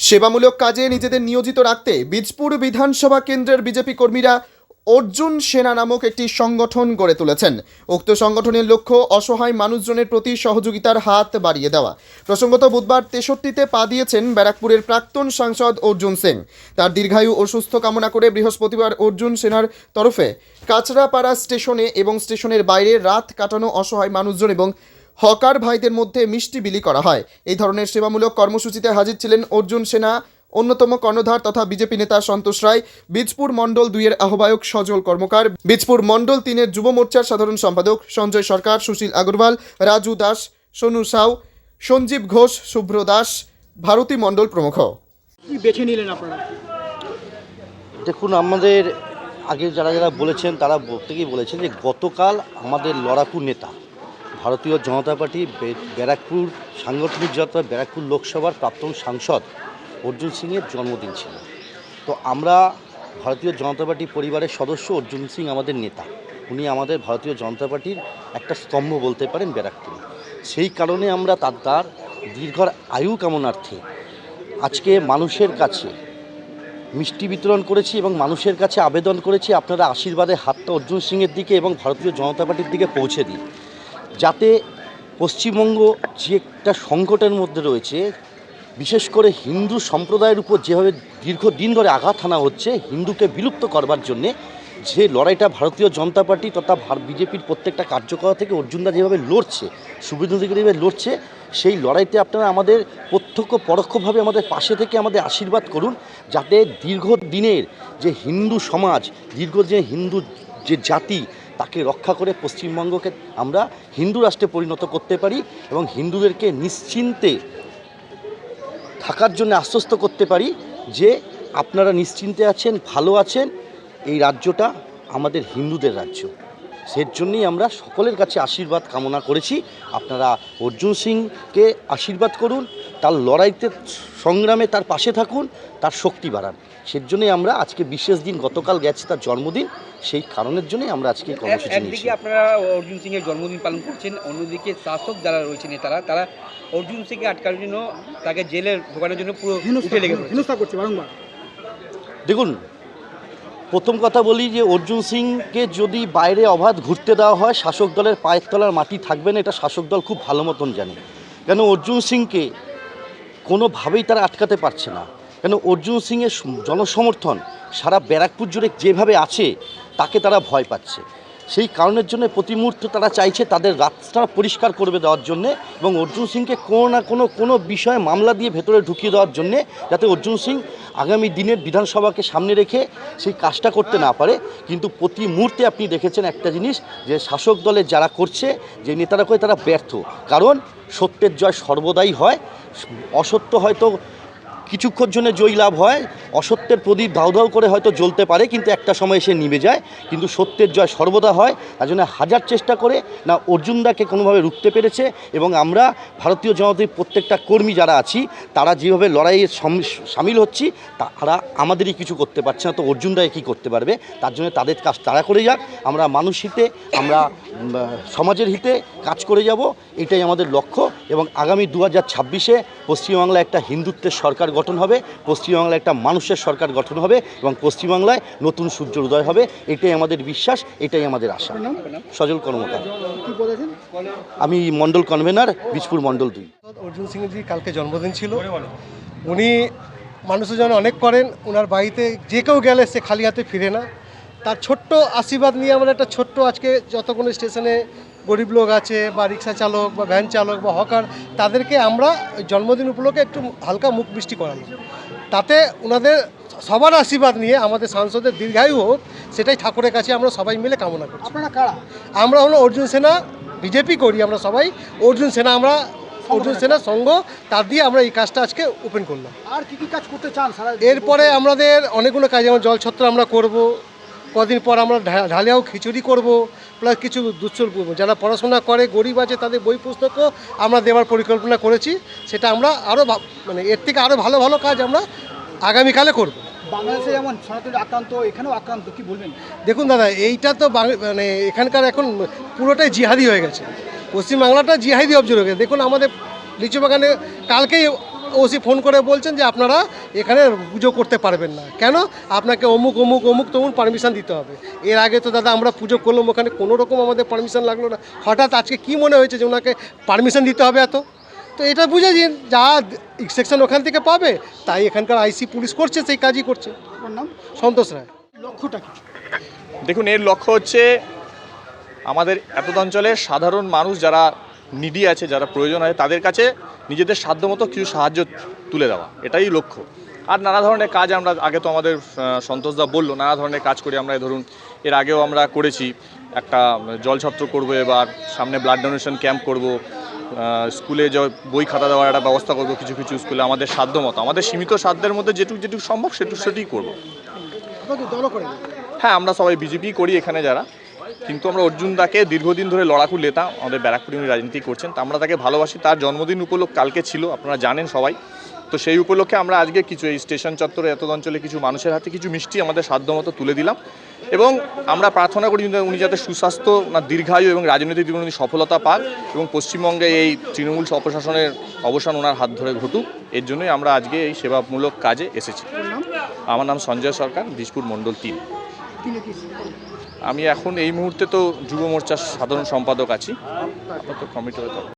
সেবামূলক কাজে নিজেদের নিয়োজিত রাখতে বীজপুর বিধানসভা কেন্দ্রের বিজেপি কর্মীরা অর্জুন সেনা নামক একটি সংগঠন গড়ে তুলেছেন। উক্ত সংগঠনের লক্ষ্য অসহায় মানুষজনের প্রতি সহযোগিতার হাত বাড়িয়ে দেওয়া। প্রসঙ্গত বুধবার তেষট্টিতে পা দিয়েছেন ব্যারাকপুরের প্রাক্তন সাংসদ অর্জুন সিং। তার দীর্ঘায়ু ও সুস্থ কামনা করে বৃহস্পতিবার অর্জুন সেনার তরফে কাঁচরাপাড়া স্টেশনে এবং স্টেশনের বাইরে রাত কাটানো অসহায় মানুষজন এবং হকার ভাইদের মধ্যে মিষ্টি বিলি করা হয়। এই ধরনের সেবামূলক কর্মসূচিতে হাজির ছিলেন অর্জুন সেনা অন্যতম কর্ণধার তথা বিজেপি নেতা সন্তোষ রায় বীজপুর মণ্ডল দুইয়ের আহ্বায়ক সজল কর্মকার বীজপুর মণ্ডল তিনের যুব মোর্চার সাধারণ সম্পাদক সঞ্জয় সরকার সুশীল আগরওয়াল রাজু দাস সোনু সাউ সঞ্জীব ঘোষ শুভ্র দাস ভারতী মণ্ডল প্রমুখ। কি বেছে নিলেন আপনারা? দেখুন আমাদের আগে যারা যারা বলেছেন তারা প্রত্যেকেই বলেছেন যে গতকাল আমাদের লড়াকু নেতা ভারতীয় জনতা পার্টি ব্যারাকপুর সাংগঠনিক যাত্রা ব্যারাকপুর লোকসভার প্রাক্তন সাংসদ অর্জুন সিংয়ের জন্মদিন ছিল। তো আমরা ভারতীয় জনতা পার্টি পরিবারের সদস্য অর্জুন সিং আমাদের নেতা। উনি আমাদের ভারতীয় জনতা পার্টির একটা স্তম্ভ বলতে পারেন ব্যারাকপুরে। সেই কারণে আমরা তার তার দীর্ঘর আয়ু কামনার্থে আজকে মানুষের কাছে মিষ্টি বিতরণ করেছি এবং মানুষের কাছে আবেদন করেছি, আপনারা আশীর্বাদের হাতটা অর্জুন সিংয়ের দিকে এবং ভারতীয় জনতা পার্টির দিকে পৌঁছে দিন। যাতে পশ্চিমবঙ্গ যে একটা সংকটের মধ্যে রয়েছে, বিশেষ করে হিন্দু সম্প্রদায়ের উপর যেভাবে দীর্ঘদিন ধরে আঘাত হানা হচ্ছে, হিন্দুকে বিলুপ্ত করবার জন্যে যে লড়াইটা ভারতীয় জনতা পার্টি তথা বিজেপির প্রত্যেকটা কার্যকলাপ থেকে অর্জুনদা যেভাবে লড়ছে সুবিধা যেভাবে লড়ছে, সেই লড়াইতে আপনারা আমাদের প্রত্যক্ষ, পরোক্ষভাবে আমাদের পাশে থেকে আমাদের আশীর্বাদ করুন, যাতে দীর্ঘদিনের যে হিন্দু সমাজ দীর্ঘ যে হিন্দু যে জাতি তাকে রক্ষা করে পশ্চিমবঙ্গকে আমরা হিন্দু রাষ্ট্রে পরিণত করতে পারি এবং হিন্দুদেরকে নিশ্চিন্তে থাকার জন্য আশ্বস্ত করতে পারি যে আপনারা নিশ্চিন্তে আছেন, ভালো আছেন, এই রাজ্যটা আমাদের হিন্দুদের রাজ্য। সের জন্যই আমরা সকলের কাছে আশীর্বাদ কামনা করেছি। আপনারা অর্জুন সিংকে আশীর্বাদ করুন তার লড়াইতে সংগ্রামে তার পাশে থাকুন তার শক্তি বাড়ান। সের জন্যই আমরা আজকে বিশেষ দিন গতকাল গেছে তার জন্মদিন সেই কারণের জন্যই আমরা আজকে কর্মসূচি নিয়েছি। আপনারা অর্জুন সিং এর জন্মদিন পালন করছেন অন্যদিকে শাসক যারা রয়েছে নেতারা তারা অর্জুন সিংকে আটকানোর জন্য তাকে জেলে ঢোকানোর জন্য পুরো হেনস্থা করছে বারংবার। দেখুন প্রথম কথা বলি যে অর্জুন সিংকে যদি বাইরে অবাধ ঘুরতে দেওয়া হয় শাসক দলের পায়ের তলার মাটি থাকবে না এটা শাসক দল খুব ভালো মতন জানে। কেন অর্জুন সিংকে কোনোভাবেই তারা আটকাতে পারছে না। কেন অর্জুন সিংয়ের জনসমর্থন সারা ব্যারাকপুর জুড়ে যেভাবে আছে, তাকে তারা ভয় পাচ্ছে। সেই কারণের জন্য প্রতি মুহূর্তে তারা চাইছে তাদের রাস্তা পরিষ্কার করবে দেওয়ার জন্য এবং অর্জুন সিংকে কোনো না কোনো কোনো বিষয়ে মামলা দিয়ে ভেতরে ঢুকিয়ে দেওয়ার জন্যে যাতে অর্জুন সিং আগামী দিনের বিধানসভাকে সামনে রেখে সেই কাজটা করতে না পারে। কিন্তু প্রতি মুহূর্তে আপনি দেখেছেন একটা জিনিস যে শাসক দলের যারা করছে, যে নেতারা করে তারা ব্যর্থ। কারণ সত্যের জয় সর্বদাই হয়, অসত্য হয়তো কিছুক্ষণ জন্য জয়ী লাভ হয়। অসত্যের প্রদীপ দাউ দাউ করে হয়তো জ্বলতে পারে, কিন্তু একটা সময় এসে নিভে যায়। কিন্তু সত্যের জয় সর্বদা হয়, তার জন্য হাজার চেষ্টা করে, না অর্জুনদাকে কোনোভাবে রুখতে পেরেছে এবং আমরা ভারতীয় জনতার প্রত্যেকটা কর্মী যারা আছি, তারা যেভাবে লড়াইয়ে সামিল হচ্ছি, তারা আমাদেরই কিছু করতে পারছে না। তো অর্জুনদায় কী করতে পারবে? তার জন্য তাদের কাজ তারা করে যাক। আমরা মানুষ হিতে, আমরা সমাজের হিতে কাজ করে যাব। এটাই আমাদের লক্ষ্য এবং আগামী দু হাজার ছাব্বিশে পশ্চিমবাংলায় একটা হিন্দুত্বের সরকার গঠন হবে পশ্চিমবাংলায় একটা মানুষের সরকার গঠন হবে এবং পশ্চিমবাংলায় নতুন সূর্য উদয় হবে এটাই আমাদের বিশ্বাস এটাই আমাদের আশা। সজল কর্মকার। আমি মণ্ডল কনভেনার বীজপুর মণ্ডল দুই। অর্জুন সিংজি কালকে জন্মদিন ছিল। উনি মানুষের জন্য অনেক করেন ওনার বাড়িতে যে কেউ গেলে সে খালি হাতে ফিরে না। তার ছোট্ট আশীর্বাদ নিয়ে আমরা একটা ছোট্ট আজকে যত কোনো স্টেশনে গরিব লোক আছে বা রিক্সা চালক বা ভ্যান চালক বা হকার তাদেরকে আমরা জন্মদিন উপলক্ষে একটু হালকা মুখ মিষ্টি করালাম। তাতে ওনাদের সবার আশীর্বাদ নিয়ে আমাদের সাংসদের দীর্ঘায়ু হোক সেটাই ঠাকুরের কাছে আমরা সবাই মিলে কামনা করি আপনারা কারা? আমরা হলো অর্জুন সেনা বিজেপি করি আমরা সবাই। অর্জুন সেনা আমরা অর্জুন সেনা সংঘ তার দিয়ে আমরা এই কাজটা আজকে ওপেন করলাম। আর কি কি কাজ করতে চান এরপরে আমাদের অনেকগুলো কাজ যেমন জলছত্র আমরা করব কদিন পর আমরা ঢালিয়াও খিচুড়ি করব প্লাস কিছু দুচ্ছল যারা পড়াশোনা করে গরিব আছে তাদের বই পুস্তকও আমরা দেওয়ার পরিকল্পনা করেছি। সেটা আমরা আরও মানে এর থেকে আরও ভালো ভালো কাজ আমরা আগামীকালে করব। বাংলাদেশে যেমন সনাতন আক্রান্ত এখানেও আক্রান্ত কি বলবেন? দেখুন দাদা এইটা তো মানে এখানকার এখন পুরোটাই জিহাদি হয়ে গেছে। পশ্চিমবাংলাটা জিহাদি অবজর্ভ হয়ে গেছে। দেখুন আমাদের লিচু বাগানে কালকেই ওসি ফোন করে বলছেন যে আপনারা এখানে পুজো করতে পারবেন না। কেন? আপনাকে অমুক অমুক অমুক তমুক পারমিশন দিতে হবে। এর আগে তো দাদা আমরা পুজো করলাম ওখানে কোনো রকম আমাদের পারমিশন লাগল না। হঠাৎ আজকে কি মনে হয়েছে যে ওনাকে পারমিশন দিতে হবে এত? তো এটা বুঝে দিন যা সেকশন ওখান থেকে পাবে তাই এখানকার আইসি পুলিশ করছে সেই কাজই করছে। সন্তোষ রায়। লক্ষ্যটা কি? দেখুন এর লক্ষ্য হচ্ছে আমাদের এতদ অঞ্চলের সাধারণ মানুষ যারা নিডি আছে যারা প্রয়োজন হয় তাদের কাছে নিজেদের সাধ্যমতো কিছু সাহায্য তুলে দেওয়া। এটাই লক্ষ্য। আর নানা ধরনের কাজ আমরা আগে তো আমাদের সন্তোষদা বলল নানা ধরনের কাজ করি আমরা ধরুন এর আগেও আমরা করেছি। একটা জল ছত্র করব এবার সামনে ব্লাড ডোনেশন ক্যাম্প করব স্কুলে যে বই খাতা দেওয়ার একটা ব্যবস্থা করব কিছু কিছু স্কুলে আমাদের সাধ্য মতো। আমাদের সীমিত সাধ্যের মধ্যে যেটুকু যেটুকু সম্ভব সেটুকু সেটুকুই করব। হ্যাঁ আমরা সবাই বিজেপি করি এখানে যারা। কিন্তু আমরা অর্জুন দাকে দীর্ঘদিন ধরে লড়াকু নেতা আমাদের ব্যারাকপুর উনি রাজনীতি করছেন তা আমরা তাকে ভালোবাসি। তার জন্মদিন উপলক্ষ কালকে ছিল আপনারা জানেন সবাই। তো সেই উপলক্ষে আমরা আজকে কিছু এই স্টেশন চত্বরে এত অঞ্চলে কিছু মানুষের হাতে কিছু মিষ্টি আমাদের সাধ্যমতো তুলে দিলাম। এবং আমরা প্রার্থনা করি উনি যাতে সুস্বাস্থ্য না দীর্ঘায়ু এবং রাজনৈতিক জীবনে উনি সফলতা পাক এবং পশ্চিমবঙ্গে এই তৃণমূল অপশাসনের অবসান ওনার হাত ধরে ঘটুক। এর জন্যই আমরা আজকে এই সেবামূলক কাজে এসেছি। আমার নাম সঞ্জয় সরকার দিসপুর মণ্ডল তিন। আমি এখন এই মুহূর্তে তো যুব মোর্চার সাধারণ সম্পাদক আছি। আপাতত কমিটি